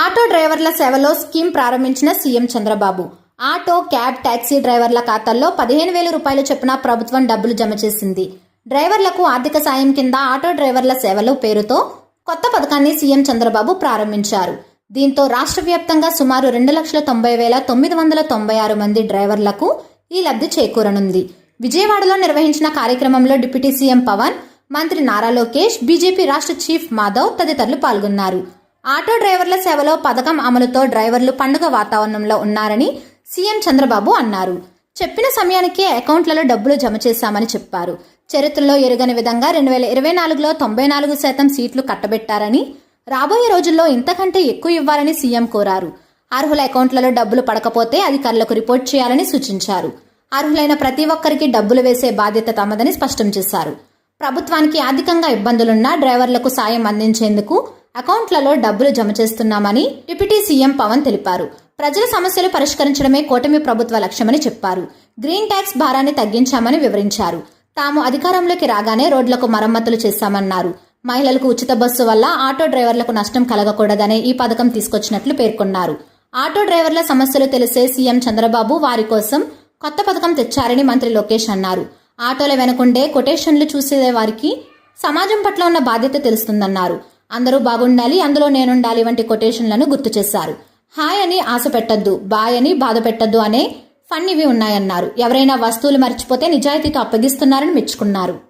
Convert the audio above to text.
Auto డ్రైవర్ల సేవలో scheme ప్రారంభించిన CM Chandrababu. Auto cab taxi డ్రైవర్ల ఖాతాల్లో పదిహేను వేల రూపాయల చొప్పున ప్రభుత్వం డబ్బులు జమ చేసింది. డ్రైవర్లకు ఆర్థిక సాయం కింద ఆటో డ్రైవర్ల సేవలు పేరుతో కొత్త పథకాన్ని సీఎం చంద్రబాబు ప్రారంభించారు. దీంతో రాష్ట్ర వ్యాప్తంగా సుమారు రెండు లక్షల తొంభై వేల తొమ్మిది వందల తొంభై ఆరు మంది డ్రైవర్లకు ఈ లబ్ధి చేకూరనుంది. విజయవాడలో నిర్వహించిన కార్యక్రమంలో డిప్యూటీ సీఎం పవన్ మంత్రి నారా లోకేష్ బీజేపీ రాష్ట్ర చీఫ్ మాధవ్ తదితరులు పాల్గొన్నారు. ఆటో డ్రైవర్ల సేవలో పథకం అమలుతో డ్రైవర్లు పండుగ వాతావరణంలో ఉన్నారని సీఎం చంద్రబాబు అన్నారు. చెప్పిన సమయానికే అకౌంట్లలో డబ్బులు జమ చేశామని చెప్పారు. చరిత్రలో ఎరుగని విధంగా రెండు వేల ఇరవై నాలుగులో తొంభై నాలుగు శాతం సీట్లు కట్టబెట్టారని రాబోయే రోజుల్లో ఇంతకంటే ఎక్కువ ఇవ్వాలని సీఎం కోరారు. అర్హుల అకౌంట్లలో డబ్బులు పడకపోతే అధికారులకు రిపోర్ట్ చేయాలని సూచించారు. అర్హులైన ప్రతి ఒక్కరికి డబ్బులు వేసే బాధ్యత తమదని స్పష్టం చేశారు. ప్రభుత్వానికి ఆర్థికంగా ఇబ్బందులున్నా డ్రైవర్లకు సాయం అందించేందుకు అకౌంట్లలో డబ్బులు జమ చేస్తున్నామని డిప్యూటీ సీఎం పవన్ తెలిపారు. ప్రజల సమస్యలు పరిష్కరించడమే కూటమి ప్రభుత్వ లక్ష్యమని చెప్పారు. గ్రీన్ ట్యాక్స్ భారాన్ని తగ్గించామని వివరించారు. తాము అధికారంలోకి రాగానే రోడ్లకు మరమ్మతులు చేశామన్నారు. మహిళలకు ఉచిత బస్సు వల్ల ఆటో డ్రైవర్లకు నష్టం కలగకూడదనే ఈ పథకం తీసుకొచ్చినట్లు పేర్కొన్నారు. ఆటో డ్రైవర్ల సమస్యలు తెలిసే సీఎం చంద్రబాబు వారి కోసం కొత్త పథకం తెచ్చారని మంత్రి లోకేష్ అన్నారు. ఆటోల వెనకుండే కొటేషన్లు చూసే వారికి సమాజం పట్ల ఉన్న బాధ్యత తెలుస్తుందన్నారు. అందరూ బాగుండాలి అందులో నేనుండాలి వంటి కొటేషన్లను గుర్తు చేశారు. హాయ్ అని ఆశ పెట్టద్దు బాయ్ అని బాధ పెట్టద్దు అనే ఫన్ ఇవి ఉన్నాయన్నారు. ఎవరైనా వస్తువులు మర్చిపోతే నిజాయితీతో అప్పగిస్తున్నారని మెచ్చుకున్నారు.